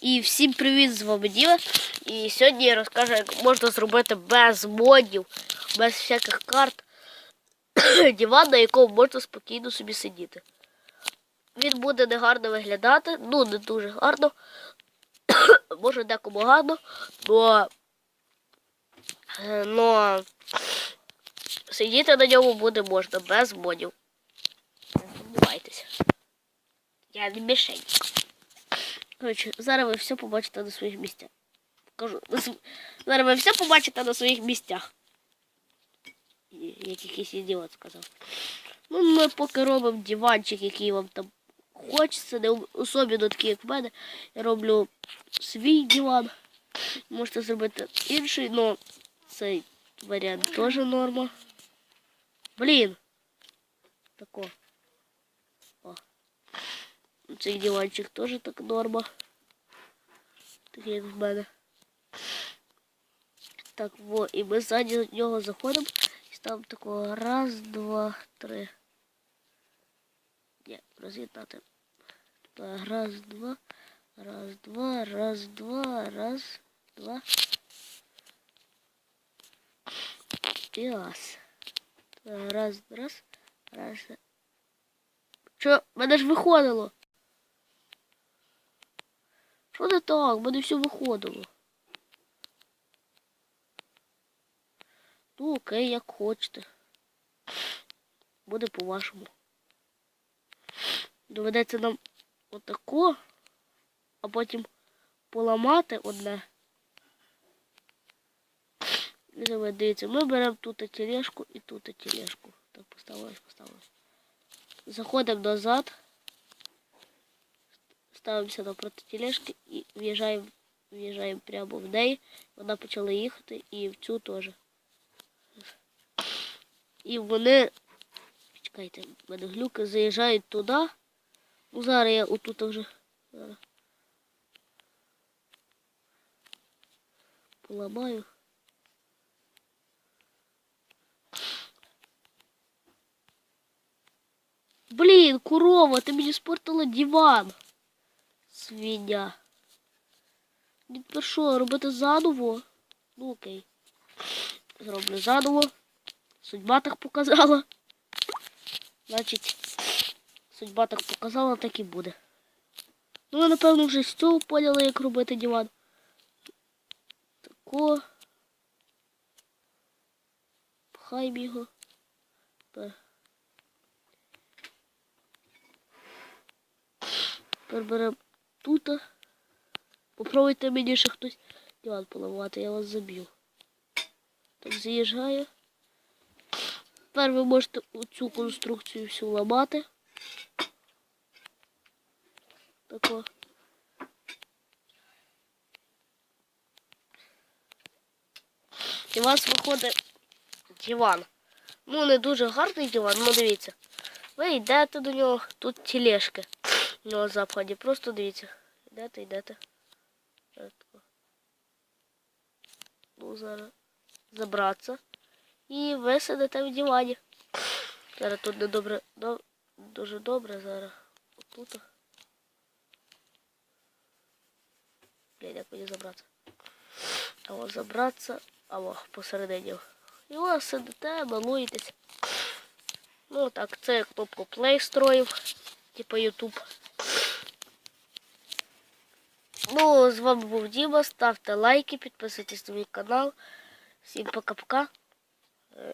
І всім привіт, з вами Діма. І сьогодні я розкажу, як можна зробити без модів, без всяких карт диван, на якому можна спокійно собі сидіти. Він буде негарно виглядати, ну не дуже гарно, може декому гарно, но, е, но сидіти на ньому буде можна без модів. Не сумнівайтеся. Я не мішень. Коротше, зараз ви все побачите на своїх місцях. Кажу, на св- зараз ви все побачите на своїх місцях. Як якийсь ідіот сказав. Ну, ми поки робимо диванчик, який вам там хочеться, не особливо такий, як в мене. Я роблю свій диван. Можете зробити інший, але цей варіант теж норма. Блін. Тако. Цей диванчик теж так норма. Такий як в мене. Так, во, і ми ззаді нього заходимо і ставимо такого раз, два, три. Ні, роз'єднати. Так, раз, два, раз, два, раз, два, раз, два. І раз. Раз, раз, раз. Що, мене ж виходило? Що не так? В мене все виходило. Ну, окей, як хочете. Буде по-вашому. Доведеться нам отако, а потім поламати одне. І Дивіться, ми беремо тут тележку і тут тележку. Так, поставилось, поставилось. Заходимо назад. Ставимося напроти тележки і в'їжджаємо в'їжджаємо прямо в неї. Вона почала їхати і в цю теж. І вони, чекайте, мене глюки заїжджають туди. Ну, зараз я отут вже поламаю. Блін, корова, ти мені спортила диван. Свиня. Ну тепер що, робити заново? Ну окей. Зроблю заново. Судьба так показала. Значить, судьба так показала, так і буде. Ну, ви, напевно, вже з цього поняли, як робити диван. Тако. Пхай його. Тепер беремо тут. Попробуйте мені ще хтось диван поламати, я вас заб'ю. Так, заїжджаю. Тепер ви можете цю конструкцію всю ламати. Тако. І у вас виходить диван. Ну, не дуже гарний диван, ну дивіться. Ви йдете до нього, тут тележки на западі. Просто дивіться. Йдете, йдете. Ну, зараз забратися. І ви сидите в дивані. Зараз тут не добре, до, дуже добре зараз. Отут. Блін, як мені забратися? Або забратися, або посередині. І ось сидите, малуєтесь. Ну так, це я кнопку Play строїв, типу YouTube. Ну, з вами був Діма. Ставте лайки, підписуйтесь на мій канал. Всім пока-пока.